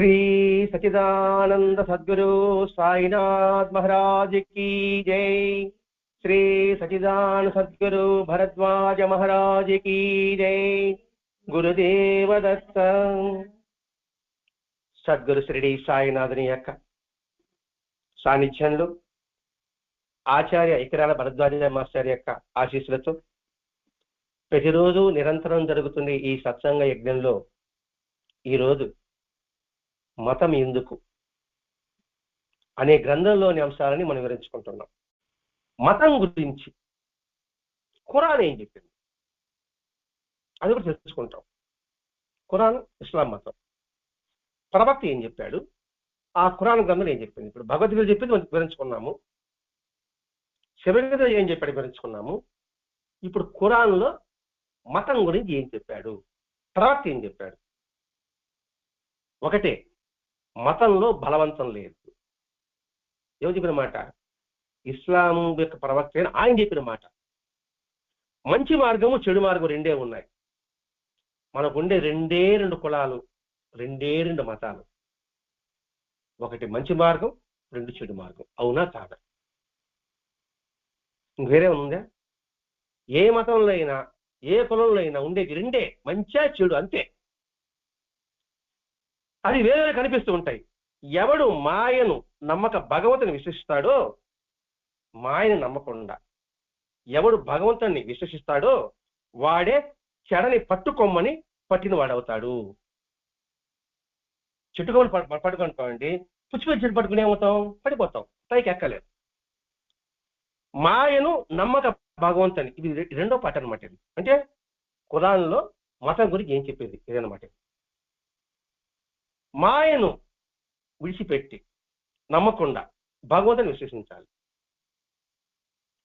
శ్రీ సచిదానంద సద్గురు సాయినాథ్ మహారాజ్ की జై. శ్రీ సచిదాన సద్గురు భరద్వాజ మహారాజ్ की జై. గురుదేవ దత్త. సద్గురు శ్రీడి సాయినాథుని యొక్క సాన్నిధ్యంలో ఆచార్య ఇకరాల భరద్వాజ మాస్టర్ యొక్క ఆశీస్సులతో ప్రతిరోజు నిరంతరం జరుగుతున్న ఈ సత్సంగ యజ్ఞంలో ఈరోజు మతం ఎందుకు? అనే గ్రంథంలోని అంశాలని మనం వివరించుకుంటున్నాం. మతం గురించి ఖురాన్ ఏం చెప్పింది? అది కూడా తెలుసుకుంటాం. ఖురాన్ ఇస్లాం మతం. ప్రవక్త ఏం చెప్పాడు? ఆ ఖురాన్ గ్రంథం ఏం చెప్పింది? ఇప్పుడు భగవద్గీత చెప్పింది మనం వివరించుకున్నాము. శివగీత ఏం చెప్పాడు వివరించుకున్నాము. ఇప్పుడు ఖురాన్లో మతం గురించి ఏం చెప్పాడు? ప్రవక్త ఏం చెప్పాడు? ఒకటే మతంలో బలవంతం లేదు. ఎవరు చెప్పిన మాట? ఇస్లాం యొక్క ప్రవక్త అయిన ఆయన చెప్పిన మాట. మంచి మార్గము చెడు మార్గం రెండే ఉన్నాయి. మనకు ఉండే రెండే రెండు కులాలు రెండే రెండు మతాలు. ఒకటి మంచి మార్గం రెండు చెడు మార్గం. అవునా కాదా? వేరే ఉందా? ఏ మతంలో అయినా ఏ కులంలో అయినా ఉండేది రెండే. మంచా చెడు అంతే. అది వేరే కనిపిస్తూ ఉంటాయి. ఎవడు మాయను నమ్మక భగవంతుని విశ్వసిస్తాడో మాయను నమ్మకుండా ఎవడు భగవంతుని విశ్వసిస్తాడో వాడే చెడని పట్టుకొమ్మని పట్టిన వాడవుతాడు చెట్టుకొమ్మని పట్టుకుంటామండి పుచ్చిపోయి చెట్టు పట్టుకుని ఏమవుతాం? పడిపోతాం. పైకి ఎక్కలేదు మాయను నమ్మక భగవంతుని ఇది రెండో పాట అనమాట ఇది. అంటే ఖురాన్లో మతం గురించి ఏం చెప్పేది? ఇదనమాట మాయను విడిచిపెట్టి నమ్మకుండా భగవంతుని విశ్వసించాలి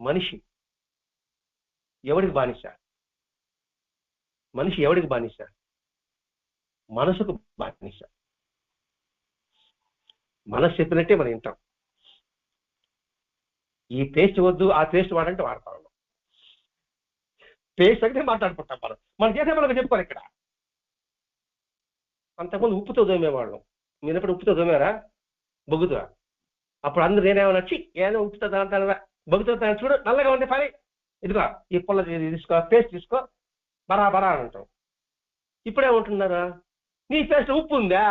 మనిషి ఎవడికి బానిస? మనిషి ఎవడికి బానిస? మనసుకు బానిస. మనసు చెప్పినట్టే మనం వింటాం. ఈ పేస్ట్ వద్దు ఆ పేస్ట్ వాడంటే వాడతాం పేస్ట్ అంటే మాట్లాడుకుంటాం మనం. మనం చేసే మనకు చెప్పుకోవాలి ఇక్కడ? అంతకుముందు ఉప్పుతో దోమేవాళ్ళం మీరు ఎప్పుడు ఉప్పుతో దోమారా బొగ్గుతో. అప్పుడు అందరూ నేనేమైనా వచ్చి ఏదో ఉప్పుతో దాంతా బొగ్గుతో దాన్ని చూడు నల్లగా ఉంది పని. ఇదిగో ఈ పుల్ల తీసుకో పేస్ట్ తీసుకో. బరా బరా అని అంటాం. ఇప్పుడేమంటున్నారా నీ పేస్ట్ ఉప్పు ఉందా?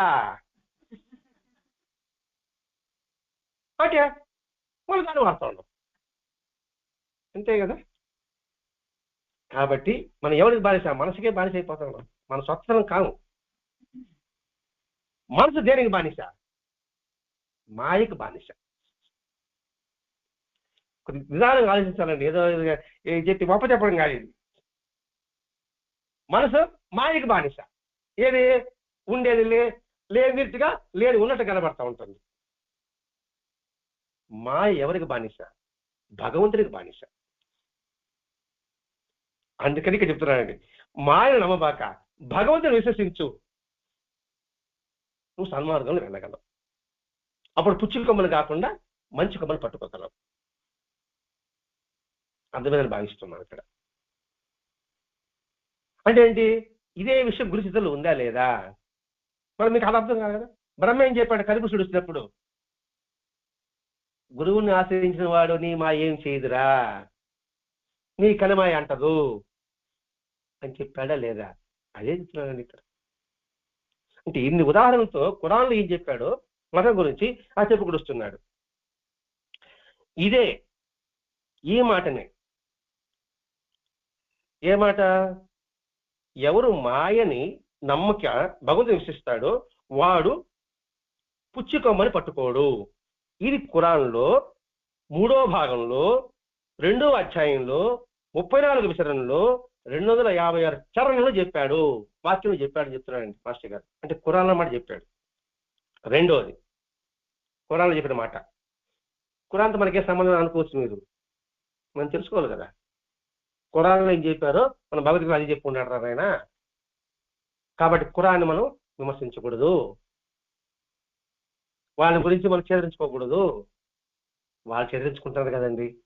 ఓకే మళ్ళీ దాన్ని వాడుతూ ఉన్నాం. అంతే కదా? కాబట్టి మనం ఎవరికి బానిస? మనసుకే బానిస అయిపోతున్నాం మన. స్వచ్ఛనం కాము. మనసు దేనికి బానిస? మాయకు బానిస. కొద్ది నిదానంగా ఆలోచించాలండి. ఏదో చెప్పి గొప్ప చెప్పడం కాదు మనసు మాయకు బానిస. ఏది? ఉండేది లే లేనిట్టుగా లేని ఉన్నట్టు కనబడతా ఉంటుంది. మాయ ఎవరికి బానిస? భగవంతుడికి బానిస. అందుకని ఇక్కడ చెప్తున్నానండి. మాయను నమ్మబాక భగవంతుని విశ్వసించు. నువ్వు సన్మార్గంలో వెళ్ళగలవు అప్పుడు పుచ్చుల కొమ్మలు కాకుండా మంచి కొమ్మలు పట్టుకోగలవు అర్థమైందని భావిస్తున్నాను ఇక్కడ. అంటే ఏంటి? ఇదే విషయం గురుచితలు ఉందా లేదా? మరి మీకు అది అర్థం కాదు కదా బ్రహ్మ ఏం చెప్పాడు? కలుపు సుడిచినప్పుడు గురువుని ఆశ్రయించిన వాడు నీ మా ఏం చేయదురా? నీ కనమాయ అంటదు. అని చెప్పాడా లేదా? అదే చెప్తున్నానండి ఇక్కడ. అంటే ఇన్ని ఉదాహరణతో కురాన్లో ఏం చెప్పాడో మతం గురించి ఆ చెప్పుకొడుస్తున్నాడు ఇదే ఈ మాటనే. ఏ మాట? ఎవరు మాయని నమ్మక భగవంతుని విశ్వసిస్తాడో వాడు పుచ్చుకొమ్మని పట్టుకోడు. ఇది ఖురాన్లో మూడో భాగంలో రెండో అధ్యాయంలో ముప్పై నాలుగు విసరణలో రెండు వందల యాభై ఆరు చరణంలో చెప్పాడు వాక్యం చెప్పాడు చెప్తున్నాడండి మాస్టర్ గారు. అంటే కురాన్ మాట చెప్పాడు. రెండోది ఖురాన్లో చెప్పిన మాట. కురాన్తో మనకే సంబంధం అనుకోవచ్చు మీరు. మనం తెలుసుకోవాలి కదా. కురాన్లో ఏం చెప్పారో మన భగవద్గీత అది చెప్పుకుంటాడు రా ఆయన కాబట్టి కురాన్ని మనం విమర్శించకూడదు. వాళ్ళ గురించి మనం చేదరించుకోకూడదు వాళ్ళు చేదరించుకుంటారు కదండి.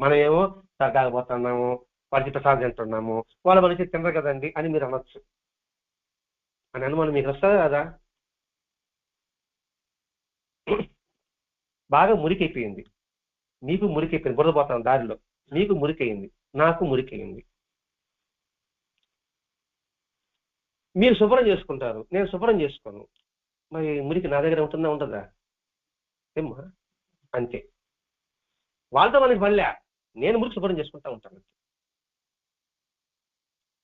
మనం ఏమో సరదాగా పోతున్నాము వారికి ప్రసాద్ అంటున్నాము వాళ్ళ మనిషి తినరు కదండి అని మీరు అనొచ్చు. అని అనుమానం మీకు వస్తుంది కదా బాగా మురికైపోయింది. మీకు మురికైపోయింది. బురదపోతాం దారిలో. మీకు మురికైంది. నాకు మురికైంది. మీరు శుభ్రం చేసుకుంటారు. నేను శుభ్రం చేసుకోను. మరి మురికి నా దగ్గర ఉంటుందా ఉంటుందా ఏమ్మా? అంతే. వాళ్ళతో మనకి పనిలే. నేను మురికి శుభ్రం చేసుకుంటా ఉంటాను.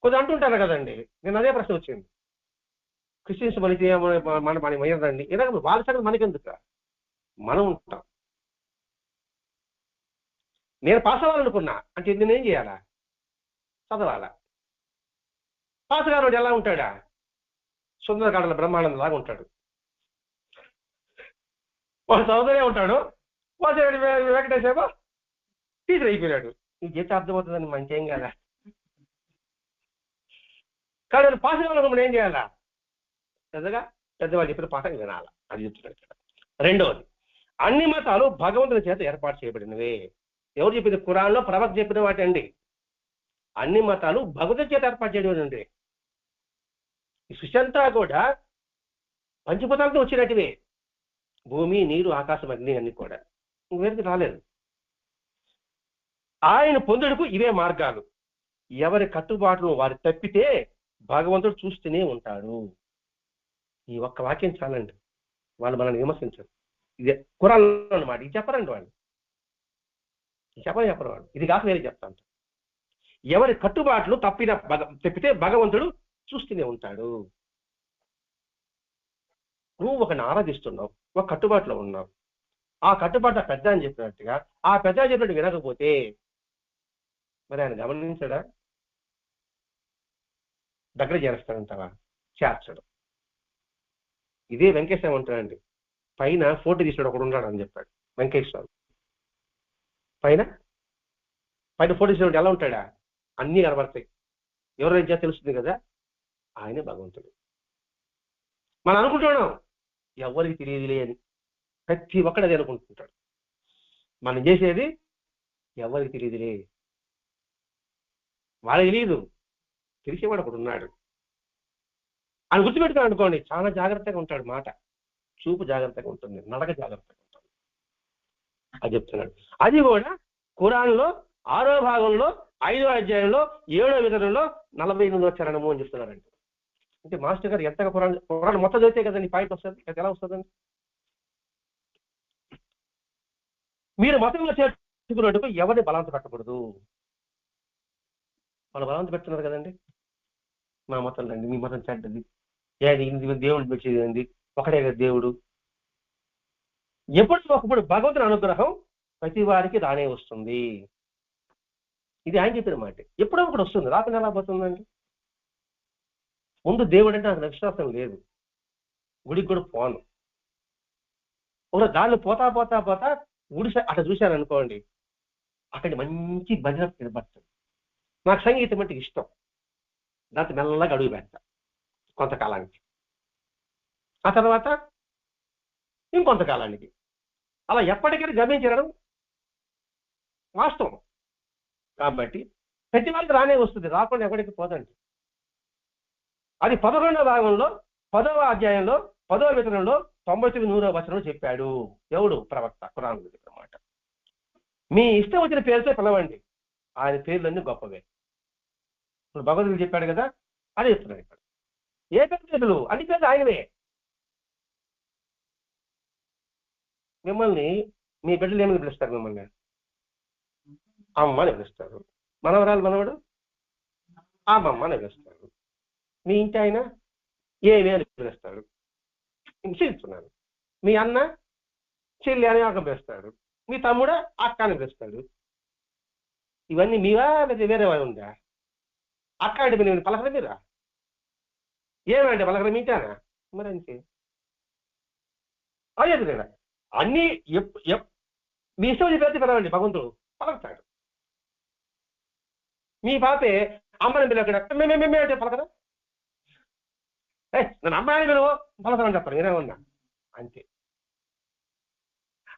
కొద్దిగా అంటుంటారు కదండి నేను అదే ప్రశ్న వచ్చింది. క్రిస్టియన్స్ మనకి మన మన మన మయ్యదండి ఇలాగ వాళ్ళ సంగతి మనం ఉంటాం. నేను పాస్ అవ్వాలనుకున్నా అంటే నేనేం చేయాలా? చదవాలా? పాస్ గారు ఎలా ఉంటాడా? సుందరకాండల బ్రహ్మానందం లాగా ఉంటాడు. వాడు చదువుతూనే ఉంటాడు. వాడు వెంకటేశ్వర టీచర్ అయిపోయాడు ఈ జీతం అర్థమవుతుందని మంచి కదా? కానీ నేను పాస్ కావాలనుకున్నప్పుడు ఏం చేయాలా? పెద్దగా పెద్దవాళ్ళు చెప్పిన పాఠం వినాల? అది చెప్తున్నాడు ఇక్కడ. రెండవది అన్ని మతాలు భగవంతుని చేత ఏర్పాటు చేయబడినవే. ఎవరు చెప్పింది? కురాన్లో ప్రవక్త చెప్పిన వాటి అండి అన్ని మతాలు భగవంతుని చేత ఏర్పాటు చేయబడి ఈ సృష్టి కూడా పంచభూతాలతో వచ్చినట్టువే భూమి నీరు ఆకాశం అగ్ని అన్ని కూడా. వేరేది రాలేదు. ఆయన పొందుడుకు ఇవే మార్గాలు. ఎవరి కట్టుబాటును వారు తప్పితే భగవంతుడు చూస్తూనే ఉంటాడు. ఈ ఒక్క వాక్యం చాలండి. వాళ్ళు మనల్ని విమర్శించరు. ఇది కురాల్లో అనమాట ఇది చెప్పరండి వాళ్ళు. చెప్పని చెప్పరు వాళ్ళు. ఇది కాక వేరే చెప్తాను ఎవరి కట్టుబాట్లు తప్పిన భగ తప్పితే భగవంతుడు చూస్తూనే ఉంటాడు. నువ్వు ఒకని ఆరాధిస్తున్నావు ఒక కట్టుబాటులో ఉన్నావు. ఆ కట్టుబాటు పెద్ద అని చెప్పినట్టుగా ఆ పెద్ద చెప్పినట్టు వినకపోతే మరి ఆయన గమనించడా? దగ్గర చేరుస్తాడంటారా చేర్చడు. ఇదే వెంకటేశ్వరం అంటాడండి పైన ఫోటో తీసాడు ఒకడు ఉన్నాడు అని చెప్పాడు వెంకటేశ్వరం పైన? పైన ఫోటో తీసినప్పుడు ఎలా ఉంటాడా? అన్ని కనబడతాయి. ఎవరైనా తెలుస్తుంది కదా? ఆయనే భగవంతుడు. మనం అనుకుంటున్నాం ఎవరికి తెలియదులే అని. ప్రతి ఒక్కడు అది అనుకుంటుంటాడు. మనం చేసేది ఎవరికి తెలియదులే. వాళ్ళకి తెలియదు. తెలిసేవాడు ఒకడు ఉన్నాడు ఆయన గుర్తుపెట్టుకుని అనుకోండి చాలా జాగ్రత్తగా ఉంటాడు మాట. చూపు జాగ్రత్తగా ఉంటుంది నడక జాగ్రత్తగా ఉంటుంది. అది చెప్తున్నాడు. అది కూడా ఖురాన్లో ఆరో భాగంలో ఐదో అధ్యాయంలో ఏడో విధంలో నలభై ఎనిమిదో చరణము అని చెప్తున్నారండి అంటే మాస్టర్ గారు ఎంతగా పురాణ పురాణం మొత్తం చదివితే కదండి పాయింట్ వస్తుంది? అది ఎలా వస్తుందండి? మీరు మతంలో చేర్చుకున్నట్టుకు ఎవరిని బలాంత పెట్టకూడదు? వాళ్ళు బలాంత పెడుతున్నారు కదండి. మా మతం రండి మీ మతం చెడ్డది. ఏది? దేవుడు పెట్టేది ఏంది? ఒకటే కదా దేవుడు. ఎప్పుడు ఒకప్పుడు భగవంతుని అనుగ్రహం ప్రతి వారికి రానే వస్తుంది. ఇది ఆయన చెప్పిన మాట. ఎప్పుడో ఒకటి వస్తుంది. రాకుండా ఎలా పోతుందండి? ముందు దేవుడు అంటే నాకు విశ్వాసం లేదు. గుడికి కూడా పోను. ఒక దారిలో పోతా పోతా పోతా గుడి అట్లా చూశాను అనుకోండి. అక్కడ మంచి భజన నిలబడుతుంది నాకు సంగీతం అంటే ఇష్టం. దాంతో మెల్లగా అడుగు పెడతా కొంతకాలానికి. ఆ తర్వాత ఇంకొంతకాలానికి. అలా ఎప్పటికైనా గమనించడం వాస్తవం. కాబట్టి ప్రతి వాళ్ళకి రానే వస్తుంది. రాకుండా ఎక్కడికి పోదండి. అది పదకొండవ భాగంలో పదవ అధ్యాయంలో పదవ వితరణలో తొంభై తొమ్మిది నూరవ వచనం చెప్పాడు ఎవడు? ప్రవక్త కురాన్ అన్నమాట. మీ ఇష్టం వచ్చిన పేరుతో పిలవండి. ఆయన పేర్లన్నీ గొప్పవే. ఇప్పుడు భగవద్గీత చెప్పాడు కదా అది చెప్తున్నాడు ఇక్కడ. ఏ పేరు అన్ని పేర్లు ఆయనవే. మిమ్మల్ని మీ బిడ్డలు ఏమని పిలుస్తారు మిమ్మల్ని? అమ్మ అని పిలుస్తారు. మనవరాలు మనవడు? అమ్మమ్మ అని పిలుస్తారు. మీ ఇంటి ఆయన? ఏమి అని పిలుస్తాడు చెప్తున్నాను మీ అన్న? చెల్లి అని ఒక పిలుస్తాడు మీ తమ్ముడు? అక్క అని పిలుస్తాడు ఇవన్నీ మీవా లేదా వేరే వాళ్ళు ఉందా అక్క అంటే మీరు మీరా ఏమంటే పలకర మీటానా మరి అంతే అన్ని ఎప్ ఎప్ మీ ఇష్టం వచ్చి పిలవండి భగవంతుడు. పలకతాడు. మీ పాపే అమ్మని పిలవక్కడ మేమే మేమే అంటే పలకదా ఏ నన్ను అమ్మాయిని పిలువు పలకమని చెప్పాను నేనేమన్నా అంతే.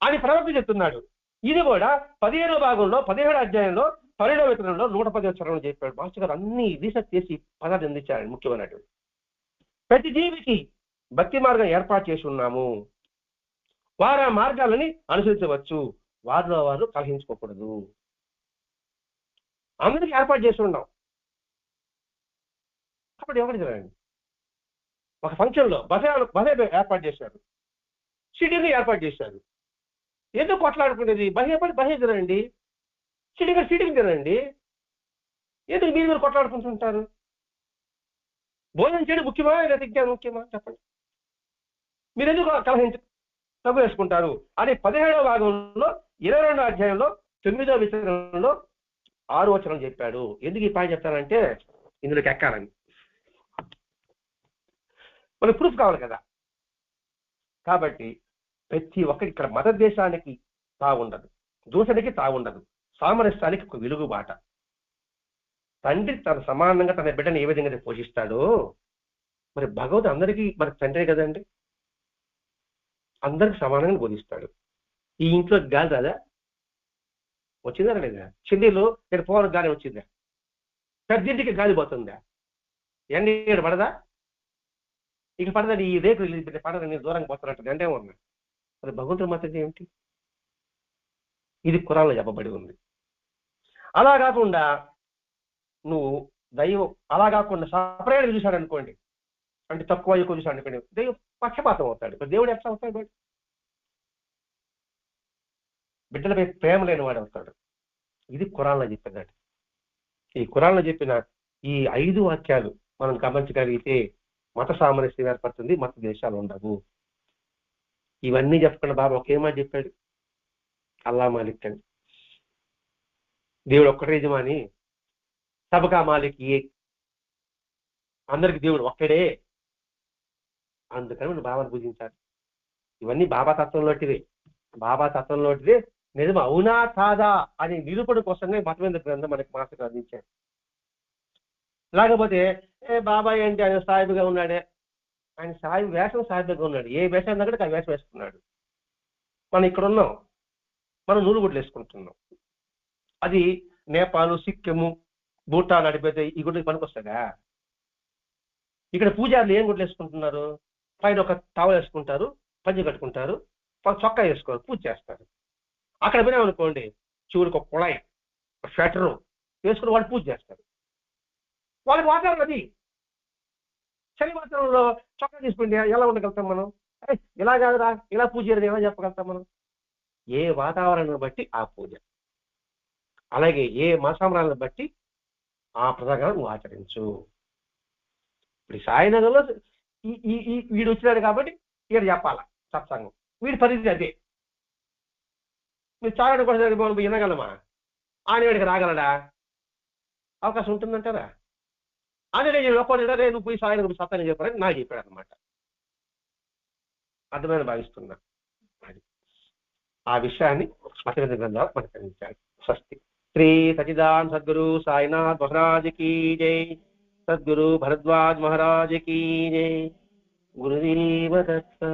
అని ప్రవక్త చెప్తున్నాడు. ఇది కూడా పదిహేడో భాగంలో పదిహేడు అధ్యాయంలో పన్నెండవ విత్తనంలో నూట పది చరణం చెప్పాడు మాస్టర్ గారు అన్ని రీసెర్చ్ చేసి పదార్థం అందించాడు ముఖ్యమైనటువంటి ప్రతి జీవికి భక్తి మార్గం ఏర్పాటు చేసి ఉన్నాము. వారు ఆ మార్గాలని అనుసరించవచ్చు. వారిలో వారు కలహించుకోకూడదు. అందరికీ ఏర్పాటు చేసి ఉన్నాం. అప్పుడు ఎవరు జరగండి ఒక ఫంక్షన్లో బస బసే ఏర్పాటు చేశారు. సిటీని ఏర్పాటు చేశారు. ఎందుకు కొట్లాడుకునేది? బహే పడి బహే సిడిగా సిటీగా సిటీకి తినండి ఎందుకు మీరు మీరు కొట్లాడుకుంటుంటారు? భోజనం చేయడం ముఖ్యమా లేదా విజ్ఞానం ముఖ్యమా? చెప్పండి. మీరు ఎందుకు కలహించ తప్పు వేసుకుంటారు అని పదిహేడవ భాగంలో ఇరవై రెండో అధ్యాయంలో తొమ్మిదో విషయంలో ఆరు వచనం చెప్పాడు. ఎందుకు ఈ పాయింట్ చెప్తానంటే ఇందులోకి ఎక్కాలని. మనకు ప్రూఫ్ కావాలి కదా. కాబట్టి ప్రతి ఒక్కరి ఇక్కడ మత దేశానికి తాగుండదు దూషణకి తాగుండదు సామరస్యానికి ఒక వెలుగు బాట తండ్రి తన సమానంగా తన బిడ్డను ఏ విధంగా అయితే పోషిస్తాడో మరి భగవద్ అందరికీ మరి తండ్రే కదండి? అందరికి సమానంగా బోధిస్తాడు. ఈ ఇంట్లో గాలి రాదా? వచ్చిందా లేదా? చిండీలో నేను పోవడం గాలి వచ్చిందా? పెద్దింటికి గాలి పోతుందా? ఎండ ఇక్కడ పడదా? ఇక పడదని ఈ రేకులు ఇది పడదని నేను దూరంగా పోతున్నట్టు అంటే ఉన్నా మరి భగవంతుడు మాత్రం ఏమిటి? ఇది కురాల్లో చెప్పబడి ఉంది. అలా కాకుండా నువ్వు దైవం అలా కాకుండా సపరేట్గా చూశాడు అనుకోండి అంటే తక్కువ ఎక్కువ చూశాడు అనుకోండి దైవం పక్షపాతం అవుతాడు. ఇప్పుడు దేవుడు ఎట్లా అవుతాడు వాడు? బిడ్డలపై ప్రేమ లేని వాడు అవుతాడు. ఇది కురాన్లో చెప్పినట్టు. ఈ కురాన్లో చెప్పిన ఈ ఐదు వాక్యాలు మనం గమనించగలిగితే మత సామరస్యం ఏర్పడుతుంది మత దేశాలు ఉండవు. ఇవన్నీ చెప్పకుండా బాబా ఒకే మాట చెప్పాడు. అల్లా మాలిక్ అని. దేవుడు ఒక్కటే యజమాని. సబకా మాలికి ఏ అందరికి దేవుడు ఒక్కడే. అందుకని మనం బాబాను పూజించాలి. ఇవన్నీ బాబా తత్వంలోటివే. బాబా తత్వంలోటివే నిజం అవునా కాదా అని నిరూపణ కోసమే మతమైన గ్రంథం మనకి మాస్టర్ అందించాడు లేకపోతే ఏ బాబాయ్ అంటే ఆయన సాయిబుగా ఉన్నాడే. ఆయన సాయి వేషం సాయిబుగా ఉన్నాడు. ఏ వేషం దగ్గర ఆ వేషం వేసుకున్నాడు. మనం ఇక్కడ ఉన్నాం. మనం నూలు గుడ్లు వేసుకుంటున్నాం. అది నేపాల్ సిక్కిము భూటాన్ నడిపోతే ఈ గుడ్లకి పనికొస్తాగా ఇక్కడ పూజారులు ఏం గుడ్లు వేసుకుంటున్నారు? పైన ఒక టవల్ వేసుకుంటారు పంచి కట్టుకుంటారు చొక్కా వేసుకోరు పూజ చేస్తారు. అక్కడ పోయినామనుకోండి అనుకోండి ఒక కుళాయి ఒక స్వెటరు వేసుకుని వాళ్ళు పూజ చేస్తారు. వాళ్ళకి వాతావరణం అది. చలి వాతావరణంలో చొక్కా తీసుకుంటే ఎలా ఉండగలుగుతాం మనం? ఇలా కాదురా ఇలా పూజ చేయడం ఎలా చెప్పగలుగుతాం మనం? ఏ వాతావరణాన్ని బట్టి ఆ పూజ? అలాగే ఏ మసామరాలను బట్టి ఆ ప్రధానం నువ్వు ఆచరించు. ఇప్పుడు ఈ సాయినగర్లో ఈ ఈ వీడు వచ్చినాడు కాబట్టి ఇక్కడ చెప్పాల సత్సంగం. వీడి పరిస్థితి అదే. మీరు చాగడ కూడా వినగలమా? ఆయన రాగలడా? అవకాశం ఉంటుందంటారా? అదే నేను ఒక్కటి రే నువ్వు పోయి సాయి సత్తాన్ని చెప్పారని నాకు చెప్పాడు అనమాట అర్థమైన భావిస్తున్నా? అది. ఆ విషయాన్ని మతవేద గ్రంథాలు మనకు అందించాడు స్వస్తి. श्री सचिदान सदगुरु साईनाथ महाराज की जय। सदगुरु भरद्वाज महाराज की जय। गुरुदेव दत्त